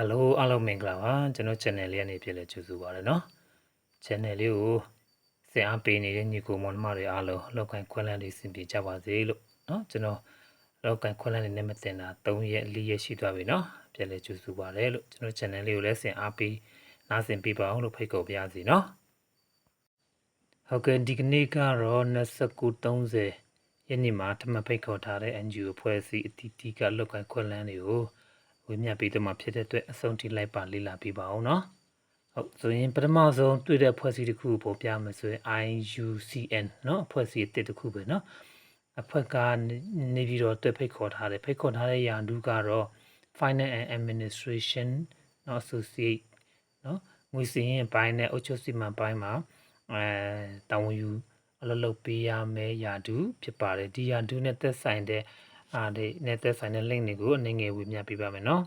Hello အားလုံးမင်္ဂလာပါကျွန်တော် channel လေးကနေပြည့်လဲကြိုဆိုပါရနော် channel လေးကိုစင်အားပေးနေတဲ့ညီကိုမောင်နှမတွေအားလုံးလောက်ကန်ခွင့်လန်းလေးစင်ပြေကြပါစေလို့နော်ကျွန်တော်လောက်ကန်ခွင့်လန်းလေးနဲ့မတင်တာ3ရက်4ရက်ရှိသွားပြီနော်ပြည့်လဲကြိုဆိုပါရလို့ကျွန်တော် channel လေးကိုလည်းစင်အားပေးနားဆင်ပေးပါအောင်လို့ဖိတ်ခေါ်ပါရစေနော်ဟုတ်ကဲ့ဒီကနေ့ကတော့2930ယနေ့မှာထမဖိတ်ခေါ်ထားတဲ့ NGO ဖွဲ့စည်းအတီးတီးကလောက်ကန်ခွင့်လန်းတွေကို ဝေမျှပေးတော့မှာဖြစ်တဲ့အတွက်အဆုံးထိလိုက်ပါလေ့လာပေးပါအောင်နော်ဟုတ်ဆိုရင်ပထမဆုံးတွေ့တဲ့ဖွဲ့စည်းတစ်ခုကိုပေါ်ပြမယ်ဆိုရင် IUCN เนาะဖွဲ့စည်းအတစ်တစ်ခုပဲเนาะအဖွဲ့ကနေပြီးတော့တွေ့ဖိတ်ခေါ်ထားတယ်ဖိတ်ခေါ်ထားတဲ့ရာထူးကတော့ Finance and Administration เนาะ Associate เนาะငွေစည်းရင်ပိုင်းနဲ့အုပ်ချုပ်စီမံပိုင်းမှာအဲတာဝန်ယူအလုပ်လုပ်ပေးရမယ်ရာထူးဖြစ်ပါတယ်ဒီရာထူးနဲ့သက်ဆိုင်တဲ့ အားဒီနဲ့သက်ဆိုင်တဲ့ link တွေကိုအနေငယ်ဝေမျှပေးပါမယ်နော်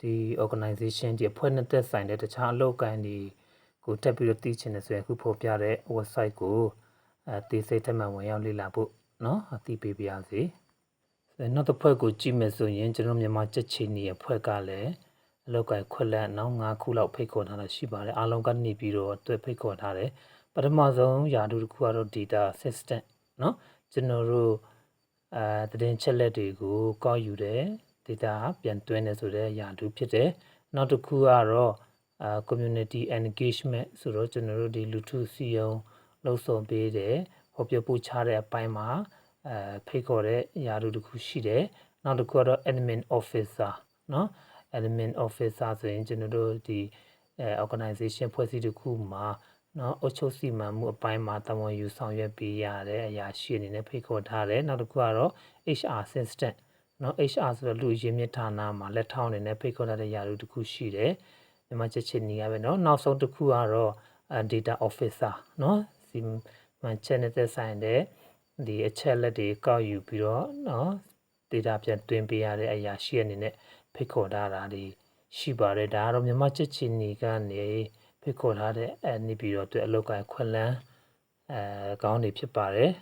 ဒီ organization ဒီအဖွဲ့နဲ့သက်ဆိုင်တဲ့တခြားအလုပ်ကိုင်းတွေကိုတက်ပြီးတော့သိချင်တယ်ဆိုရင်အခုဖော်ပြတဲ့ website ကိုအဲသိစိတ်ထက်မှဝင်ရောက်လေ့လာဖို့နော်အသိပေးပါရစေနောက်တစ်ဖွဲ့ကိုကြည့်မယ်ဆိုရင်ကျွန်တော်မြန်မာချက်ချီနေအဖွဲ့ကလည်းအလောက်ကိုင်ခွက်လက်နောက်၅ခုလောက်ဖိတ်ခေါ်ထားတာရှိပါတယ်အားလုံးကနေပြီးတော့တွေ့ဖိတ်ခေါ်ထားတယ်ပထမဆုံးယာတူတစ်ခုကတော့ data assistant เนาะကျွန်တော်တို့ အဲသတင်းချက်လက်တွေကိုကောက်ယူတယ် data ပြန်သွင်းနေဆိုတဲ့ယာတူဖြစ်တယ်နောက်တစ်ခုကတော့အာ community engagement ဆိုတော့ကျွန်တော်တို့ဒီလူထုစီယုံလှုပ်ဆောင်ပေးတယ်ဟောပြောပို့ချတဲ့အပိုင်းမှာအဲဖိတ်ခေါ်တဲ့ယာတူတစ်ခုရှိတယ်နောက်တစ်ခုကတော့ admin officer เนาะ admin officer ဆိုရင်ကျွန်တော်တို့ဒီအဲ organization ဖွဲ့စည်းတစ်ခုမှာ နော်အုပ်ချုပ်စီမံမှုအပိုင်းမှာတာဝန်ယူဆောင်ရွက်ပေးရတဲ့အရာရှိအနေနဲ့ဖိတ်ခေါ်ထားတယ်နောက်တစ်ခုကတော့ HR assistant နော် HR ဆိုတော့လူရင်းမြစ်ဌာနမှာလက်ထောက်အနေနဲ့ဖိတ်ခေါ်ထားတဲ့ယာရုတစ်ခုရှိတယ်မြန်မာချက်ချင်းနေရပဲနော်နောက်ဆုံးတစ်ခုကတော့ data officer နော်စီမံချက်နဲ့သက်ဆိုင်တဲ့ဒီအချက်လက်တွေကောက်ယူပြီးတော့နော် data ပြန်သွင်းပေးရတဲ့အရာရှိအနေနဲ့ဖိတ်ခေါ်ထားတာဒီရှိပါတယ်ဒါကတော့မြန်မာချက်ချင်းနေကနေ ဖိတ်ခေါ်ထားတဲ့အဲနေပြီးတော့သူအလောက်ကိုင်ခွက်လန်းအဲကောင်းနေဖြစ်ပါတယ်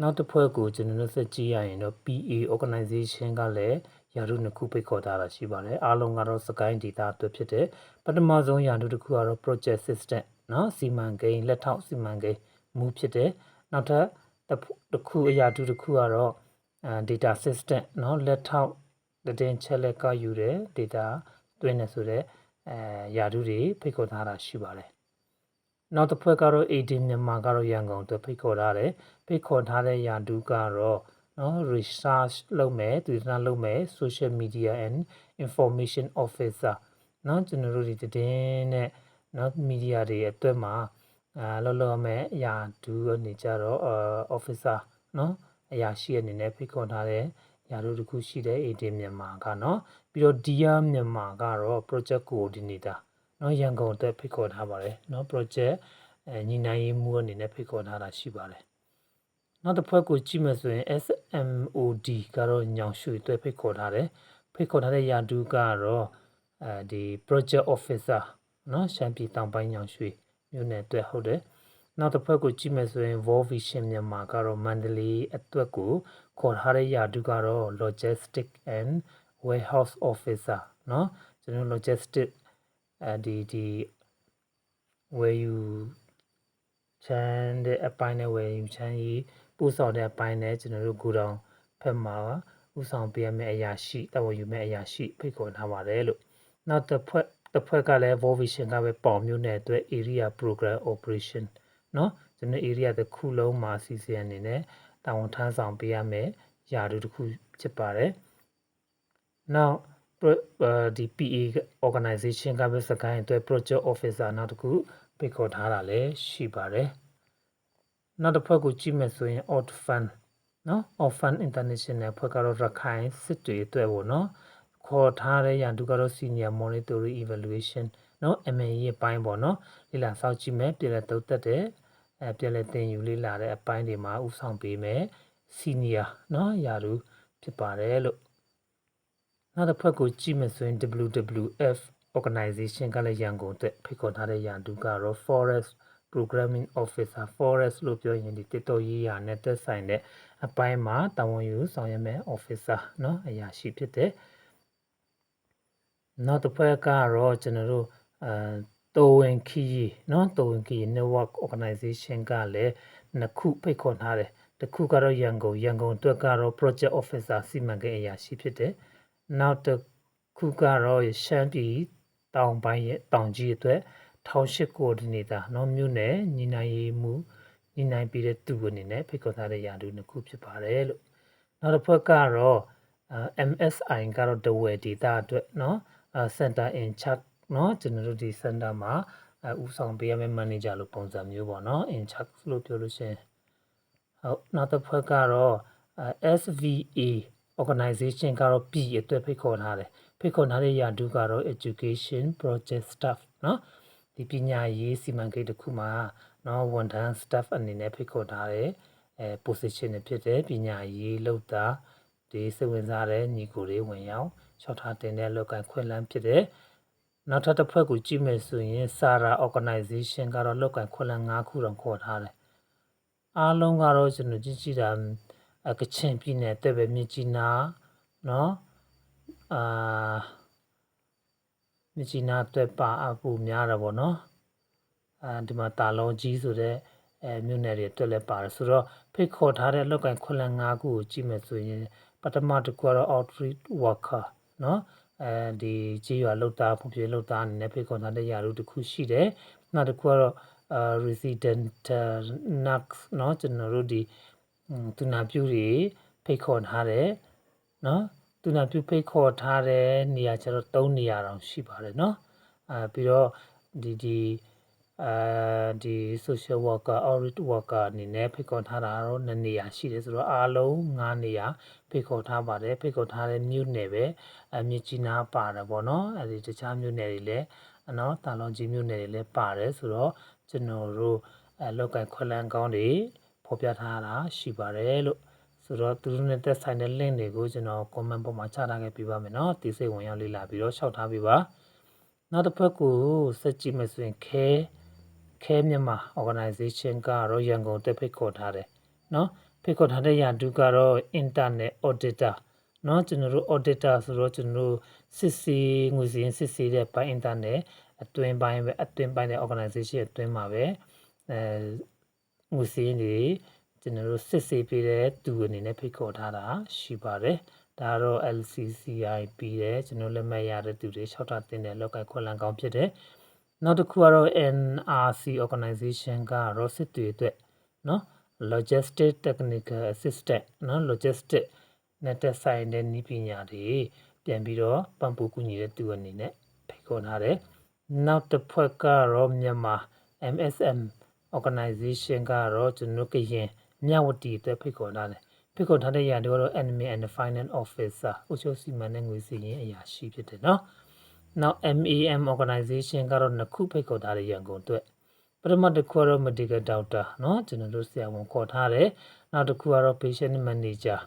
နောက်တစ်ဖွဲ့ကိုကျွန်တော်တို့ဆက်ကြည့်ရရင်တော့ PA organization ကလည်းယာရုနှစ်ခုဖိတ်ခေါ်ထားတာရှိပါတယ်အားလုံးကတော့စကိုင်းဒေတာအတွက်ဖြစ်တဲ့ပထမဆုံးယာရုတစ်ခုကတော့ project system เนาะစီမံကိန်းလက်ထောက်စီမံကိန်းမူဖြစ်တယ်နောက်ထပ်တစ်ခုအရာတူတစ်ခုကတော့အဲ data system เนาะလက်ထောက်တင်ချက်လက်ကယူတဲ့ data တွင်းနေဆိုတဲ့ အဲယာတုတွေဖိတ်ခေါ်ထားတာရှိပါတယ်နောက်တစ်ဖွဲ့ကတော့ AD မြန်မာကတော့ရန်ကုန်အတွက်ဖိတ်ခေါ်ထားတယ်ဖိတ်ခေါ်ထားတဲ့ယာတုကတော့နော် research လုပ်မယ်သူတနာလုပ်မယ် social media and information officer နော်ကျွန်တော်တို့ဒီတင်းနဲ့နော် media တွေအတွက်မှာအာလောလောမဲ့အရာဒူအနေကြတော့ officer နော်အရာရှိအနေနဲ့ဖိတ်ခေါ်ထားတဲ့ရာတို့တစ်ခုရှိတဲ့ AD မြန်မာကနော် ပြီးတော့ Dear မြန်မာကတော့ project coordinator နော်ရန်ကုန်အတွက်ဖိတ်ခေါ်ထားပါတယ်နော် project အဲညီနိုင်ရေးမှုအနေနဲ့ဖိတ်ခေါ်ထားတာရှိပါတယ်နောက်တစ်ဖွဲ့ကိုကြည့်မယ်ဆိုရင် SMOD ကတော့ညောင်ရွှေအတွက်ဖိတ်ခေါ်ထားတယ်ဖိတ်ခေါ်ထားတဲ့ရာတူကတော့အဲဒီ project officer နော်ရှမ်းပြည်တောင်ပိုင်းညောင်ရွှေမြို့နယ်အတွက်ဟုတ်တယ်နောက်တစ်ဖက်ကိုကြည့်မယ်ဆိုရင် Vol Vision မြန်မာကတော့မန္တလေးအတွက်ကိုခေါ်ထားတဲ့ယာတုကတော့ Logistic and Warehouse Officer เนาะကျွန်တော် Logistic အဲဒီဒီဝယ်ယူချမ်းတဲ့အပိုင်းနဲ့ဝယ်ယူချမ်းရေးပို့ဆောင်တဲ့အပိုင်းနဲ့ကျွန်တော်တို့ဂူတောင်ဖက်မှာဥဆောင်ပေးရမယ့်အရာရှိတော်ဝင်ယူမယ့်အရာရှိဖိတ်ခေါ်ထားပါတယ်လို့နောက်တစ်ဖွဲ့တစ်ဖွဲ့ကလည်း Vovision ကပဲပေါင်မျိုးနဲ့အတွက် area program operation เนาะကျွန်တော် area တစ်ခုလုံးမှာစီစဉ်အနေနဲ့တာဝန်ထမ်းဆောင်ပေးရမယ်ယာတူတစ်ခုဖြစ်ပါတယ် နောက်ဒီ PA organization ကပဲစကိုင်းအတွက် project officer နောက်တစ်ခုပိတ်ခေါ်ထားတာလည်းရှိပါတယ်နောက်တစ်ဖက်ကိုကြည့်မယ်ဆိုရင် Orphan နော် Orphan International ဖွဲ့ကတော့ရခိုင်စစ်တွေအတွက်ပေါ့နော်ခေါ်ထားတဲ့ရန်သူကတော့ Senior Monitoring Evaluation နော် MA ရဲ့ပိုင်းပေါ့နော်လေ့လာစောင့်ကြည့်မယ်ပြည်လဲတုတ်တက်တဲ့အဲပြည်လဲတင်ယူလေ့လာတဲ့အပိုင်းတွေမှာဥဆောင်ပေးမယ် Senior နော်ယာသူဖြစ်ပါတယ်လို့ နောက်တစ်ဖက်ကိုကြည့်မယ်ဆိုရင် WWF organization ကလည်းရန်ကုန်အတွက်ဖိတ်ခေါ်ထားတဲ့ရန်သူကတော့ Forest Programming Officer Forest လို့ပြောရင်ဒီတစ်တော်ရေးရာနဲ့သက်ဆိုင်တဲ့အပိုင်းမှာတာဝန်ယူဆောင်ရွက်မဲ့ officer เนาะအရာရှိဖြစ်တဲ့ နောက်တစ်ဖွဲ့ကတော့ကျွန်တော်တို့အဲတော်ဝင်ခီးเนาะတော်ဝင်ခီး network organization ကလည်းနှစ်ခုဖိတ်ခေါ်ထားတယ်တစ်ခုကတော့ရန်ကုန်ရန်ကုန်အတွက်ကတော့ project officer စီမံကိန်းအရာရှိဖြစ်တယ် နောက်တစ်ခုကတော့ရှမ်းပြည်တောင်ပိုင်းရဲ့တောင်ကြီးအတွက်1008ကိုဒီနေတာနော်မြို့နယ်ညီနိုင်ရေးမှုညီနိုင်ပြီးတဲ့သူအနေနဲ့ဖိတ်ခေါ်ထားတဲ့ရာထူးနှစ်ခုဖြစ်ပါတယ်လို့နောက်တစ်ဖက်ကတော့ MSI ကတော့တဝယ်ဒေတာအတွက်နော် Center in Charge နော်ကျွန်တော်တို့ဒီ Center မှာဥဆောင်ပေးရမယ့် Manager လို့ပုံစံမျိုးပေါ့နော် in Charge လို့ပြောလို့ရှိရင်ဟုတ်နောက်တစ်ဖက်ကတော့ SVA organization ကတော့ P အတွက်ဖိတ်ခေါ်ထားတယ်ဖိတ်ခေါ်ထားတဲ့ရာထူးကတော့ education project staff เนาะဒီပညာရေးစီမံကိန်းတစ်ခုမှာเนาะဝန်ထမ်း staff အနေနဲ့ဖိတ်ခေါ်ထားတယ်အဲ position တွေဖြစ်တယ်ပညာရေးလောက်တာဒီစိတ်ဝင်စားတဲ့ညီကိုတွေဝင်ရောက်လျှောက်ထားတင်တဲ့လောက်ကန်ခွင့်လန်းဖြစ်တယ်နောက်ထပ်တစ်ဖွဲ့ကိုကြည့်မယ်ဆိုရင် Sara organization ကတော့လောက်ကန်ခွင့်လန်း၅ခုတောင်ခေါ်ထားတယ်အားလုံးကတော့ကျွန်တော်ကြည့်ကြည့်တာ ကချင်ပြည်နယ်တဲ့ပဲမြကြီးနာเนาะအာမြကြီးနာအတွက်ပါအပူများတာပေါ့နော်အဲဒီမှာတာလုံးကြီးဆိုတဲ့အဲမြို့နယ်တွေအတွက်လည်းပါတယ်ဆိုတော့ဖိတ်ခေါ်ထားတဲ့လောက်ကန်ခွလန်၅ခုကိုကြည့်မယ်ဆိုရင်ပထမတစ်ခုကတော့ outreach worker เนาะအဲဒီကြေးရွာလောက်သားဖွံ့ဖြိုးလောက်သားအနေနဲ့ဖိတ်ခေါ်ထားတဲ့ຢာတို့တစ်ခုရှိတယ်နောက်တစ်ခုကတော့ resident nux เนาะကျွန်တော်တို့ဒီ သူနာပြုတွေဖိတ်ခေါ်ထားတယ်နော်သူနာပြုဖိတ်ခေါ်ထားတဲ့နေရာကျတော့၃နေရာတောင်ရှိပါတယ်နော်အဲပြီးတော့ဒီဒီအဲဒီ social worker audit worker အနေနဲ့ဖိတ်ခေါ်ထားတာတော့နှစ်နေရာရှိတယ်ဆိုတော့အားလုံး၅နေရာဖိတ်ခေါ်ထားပါတယ်ဖိတ်ခေါ်ထားတဲ့မြို့နယ်ပဲအမြင့်ကြီးနားပါတယ်ပေါ့နော်အဲဒီတခြားမြို့နယ်တွေလည်းနော်တာလွန်ကြီးမြို့နယ်တွေလည်းပါတယ်ဆိုတော့ကျွန်တော်တို့အဲလောက်ကခွလန်ကောင်းတွေ ဖော်ပြထားတာရှိပါတယ်လို့ဆိုတော့သူတို့နဲ့သက်ဆိုင်တဲ့ link တွေကိုကျွန်တော် comment ပေါ်မှာချထားခဲ့ပြပါမယ်เนาะဒီစိတ်ဝင်ရောက်လေ့လာပြီးတော့ရှောက်ထားပြပါနောက်တစ်ဖက်ကိုစက်ကြည့်မယ်ဆိုရင်ခဲခဲမြန်မာ organization ကတော့ရန်ကုန်တက်ဖိတ်ခေါ်ထားတယ်เนาะဖိတ်ခေါ်ထားတဲ့ရာတူကတော့ internet auditor เนาะကျွန်တော်တို့ auditor ဆိုတော့ကျွန်တော်တို့စစ်စီငွေစည်းစစ်စီတဲ့ပိုင်း internet အတွင်းပိုင်းပဲအတွင်းပိုင်းတဲ့ organization အတွင်းမှာပဲအဲ ငွေစည်းတွေကျွန်တော်တို့စစ်ဆေးပေးတဲ့သူအနေနဲ့ဖိတ်ခေါ်ထားတာရှိပါတယ်ဒါတော့ LCCI ပြီးတယ်ကျွန်တော်လက်မှတ်ရတဲ့သူတွေ၆တာတင်တဲ့လောက်ကိုက်ခွက်လန်ကောင်းဖြစ်တယ်နောက်တစ်ခုကတော့ NRC organization ကတော့စစ်တွေအတွက်နော် logistic technical assistant နော် logistic နဲ့တက်ဆိုင်တဲ့နည်းပညာတွေပြန်ပြီးတော့ပံ့ပိုးကူညီတဲ့သူအနေနဲ့ဖိတ်ခေါ်ထားတယ်နောက်တစ်ဖွဲ့ကတော့မြန်မာ MSM organization ကတော့ကျွန်တော်ကရင်မြဝတီအတွက်ဖိတ်ခေါ်ထားတယ်ဖိတ်ခေါ်ထားတဲ့ရာတွေကတော့ enemy and finance officer ဥချိုစီမံတဲ့ငွေစီရင်အရာရှိဖြစ်တယ်နော်နောက် MAM organization ကတော့နှစ်ခုဖိတ်ခေါ်ထားတဲ့ရန်ကုန်အတွက်ပထမတစ်ခုကတော့ medical doctor เนาะကျွန်တော်တို့ဆရာဝန်ခေါ်ထားတယ်နောက်တစ်ခုကတော့ patient manager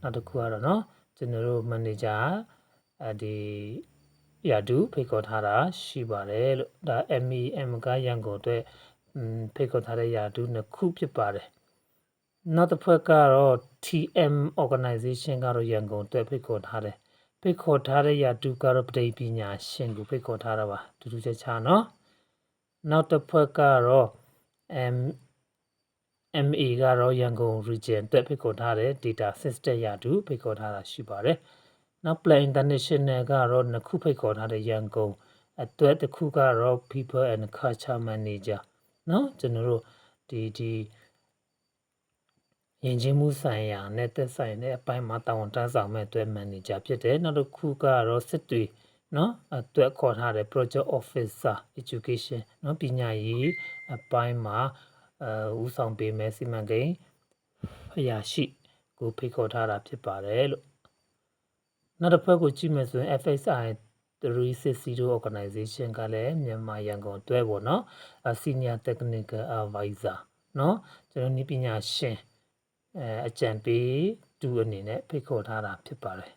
နောက်တစ်ခုကတော့เนาะကျွန်တော်တို့ manager အဲဒီရာဒူဖိတ်ခေါ်ထားတာရှိပါတယ်လို့ဒါ MEM ကရန်ကုန်အတွက် ဖိတ်ခေါ်ထားတဲ့ရာဒူနှစ်ခုဖြစ်ပါတယ်နောက်တစ်ဖွဲ့ကတော့ TM organization ကတော့ရန်ကုန်အတွက်ဖိတ်ခေါ်ထားတယ်ဖိတ်ခေါ်ထားတဲ့ရာဒူကတော့ပဋိပညာရှင်ကိုဖိတ်ခေါ်ထားတာပါတူတူချာချာနော်နောက်တစ်ဖွဲ့ကတော့ M MA ကတော့ရန်ကုန် region အတွက်ဖိတ်ခေါ်ထားတဲ့ data system ရာတူဖိတ်ခေါ်ထားတာရှိပါတယ်နောက် Plan International ကတော့နှစ်ခုဖိတ်ခေါ်ထားတဲ့ရန်ကုန်အတွက်တစ်ခုကတော့ People and Culture Manager နော်ကျွန်တော်တို့ဒီဒီယဉ်ကျေးမှုဆိုင်ရာနဲ့သက်ဆိုင်တဲ့အပိုင်းမှာတာဝန်ထမ်းဆောင်မဲ့အတွက် manager ဖြစ်တယ်နောက်တစ်ခုကတော့စစ်တွေနော်အတွက်ခေါ်ထားတဲ့ project officer education နော်ပညာရေးအပိုင်းမှာအဲဦးဆောင်ပေးမယ်စီမံကိန်းအရာရှိကိုဖိတ်ခေါ်ထားတာဖြစ်ပါတယ်လို့နောက်တစ်ဖက်ကိုကြည့်မယ်ဆိုရင် FSI 360 organization ကလည်းမြန်မာရန်ကုန်တွဲပေါ့နော် senior technical advisor เนาะကျွန်တော်ဤပညာရှင်အဲအကြံပေးသူအနေနဲ့ဖိတ်ခေါ်ထားတာဖြစ်ပါတယ်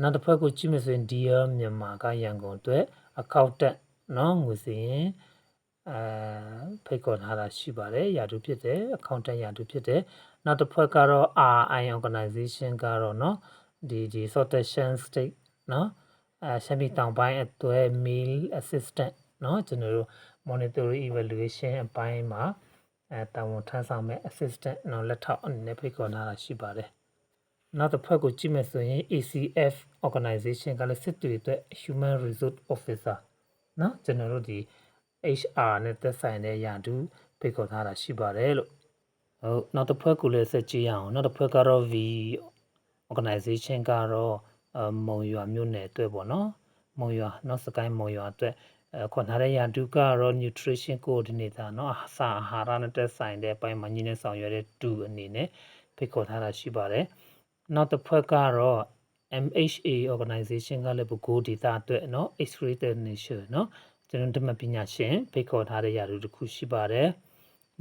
နောက်တစ်ဖက်ကိုကြည့်မယ်ဆိုရင် Dear မြန်မာကရန်ကုန်အတွက် accountant เนาะငွေစင်အဲဖိတ်ခေါ်ထားတာရှိပါတယ်ရာထူးဖြစ်တယ် accountant ရာထူးဖြစ်တယ်နောက်တစ်ဖက်ကတော့ RI organization ကတော့เนาะဒီဒီ sortation state เนาะ အဲရှမ်းပြည်တောင်ပိုင်းအတွက် meal assistant เนาะကျွန်တော်တို့ monitoring evaluation အပိုင်းမှာအဲတာဝန်ထမ်းဆောင်မဲ့ assistant เนาะလက်ထောက်အနေနဲ့ဖိတ်ခေါ်ထားတာရှိပါတယ်နောက်တစ်ဖက်ကိုကြည့်မယ်ဆိုရင် ACF organization ကလည်းစစ်တွေအတွက် human resource officer เนาะကျွန်တော်တို့ဒီ HR နဲ့သက်ဆိုင်တဲ့ရာထူးဖိတ်ခေါ်ထားတာရှိပါတယ်လို့ဟုတ်နောက်တစ်ဖက်ကိုလည်းဆက်ကြည့်ရအောင်နောက်တစ်ဖက်ကတော့ V organization ကတော့အ မုံရွာမြို့နယ်အတွက်ပေါ့နော်မုံရွာနောက်စကိုင်းမုံရွာအတွက်အဲခွန်ထားတဲ့ရာထူးကတော့ nutrition coordinator เนาะအစာအာဟာရနဲ့သက်ဆိုင်တဲ့အပိုင်းမှာညီနေဆောင်ရွက်တဲ့တူအနေနဲ့ဖိတ်ခေါ်ထားတာရှိပါတယ်နောက်တစ်ဖက်ကတော့ MHA organization ကလည်းဘကိုဒေတာအတွက်เนาะ X-ray technician เนาะကျွန်တော်ဓမ္မပညာရှင်ဖိတ်ခေါ်ထားတဲ့ရာထူးတစ်ခုရှိပါတယ်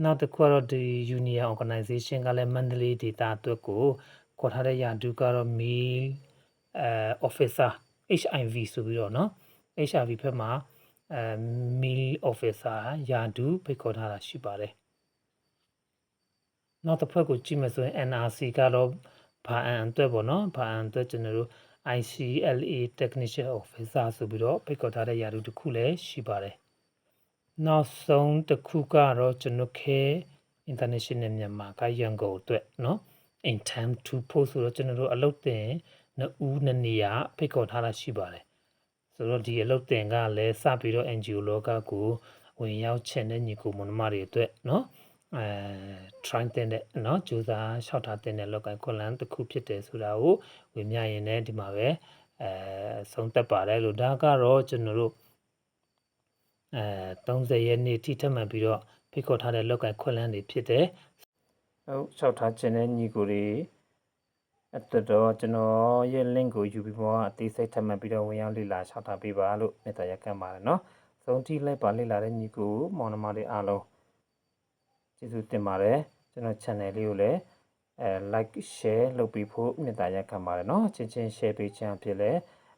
နောက်တစ်ခုကတော့ဒီ Union organization ကလည်းမန္တလေးဒေတာအတွက်ကိုခေါ်ထားတဲ့ရာထူးကတော့ meal အဲ officer HIV ဆိုပြီးတော့เนาะ HIV ဘက်မှာအဲ meal officer ရာထူးဖိတ်ခေါ်ထားတာရှိပါတယ်နောက်တစ်ဖက်ကိုကြည့်မယ်ဆိုရင် NRC ကတော့ဘာအန်အတွက်ပေါ့နော်ဘာအန်အတွက်ကျွန်တော်တို့ ICLA technician officer ဆိုပြီးတော့ဖိတ်ခေါ်ထားတဲ့ရာထူးတစ်ခုလည်းရှိပါတယ်နောက်ဆုံးတစ်ခုကတော့ကျွန်တော်ခဲ international မြန်မာကရန်ကုန်အတွက်เนาะ in time to post ဆိုတော့ကျွန်တော်တို့အလုပ်တင် နှစ်ဦးနှစ်နေရာဖိတ်ခေါ်ထားတာရှိပါတယ်ဆိုတော့ဒီအလုပ်တင်ကလည်းစပြီးတော့ NGO လောကကိုဝင်ရောက်ချင်တဲ့ညီကိုမနမတွေအတွက်เนาะအဲ try တင်တဲ့เนาะကြိုးစားလျှောက်ထားတင်တဲ့လောက်ကိုင်ခွန်လန်းတစ်ခုဖြစ်တယ်ဆိုတာကိုဝင်မြရင်လည်းဒီမှာပဲအဲဆုံးသက်ပါတယ်လို့ဒါကတော့ကျွန်တော်တို့အဲ30ရက်နေ့ထိထပ်မှန်ပြီးတော့ဖိတ်ခေါ်ထားတဲ့လောက်ကိုင်ခွန်လန်းတွေဖြစ်တယ်ဟုတ်လျှောက်ထားခြင်းတဲ့ညီကိုတွေ အတတော်ကျွန်တော်ရဲ့ link ကိုယူပြီးပေါ်အသေးစိတ်ထပ်မံပြီးတော့ဝင်ရောက်လေ့လာချထားပေးပါလို့မေတ္တာရပ်ခံပါတယ်နော်ဆုံးထိလိုက်ပါလေ့လာတဲ့ညီကိုမောင်နှမတွေအားလုံးကျေးဇူးတင်ပါတယ်ကျွန်တော် channel လေးကိုလည်းအဲ like share လုပ်ပြီးဖို့မေတ္တာရပ်ခံပါတယ်နော်ချင်းချင်း share ပေးချင်ဖြစ်လဲ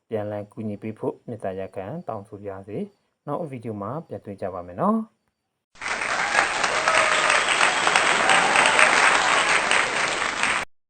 ပြန်လည်ကူညီပေးဖို့မေတ္တာရပ်ခံတောင်းဆိုပါရစေနောက်ဗီဒီယိုမှာပြန်တွေ့ကြပါမယ်နော်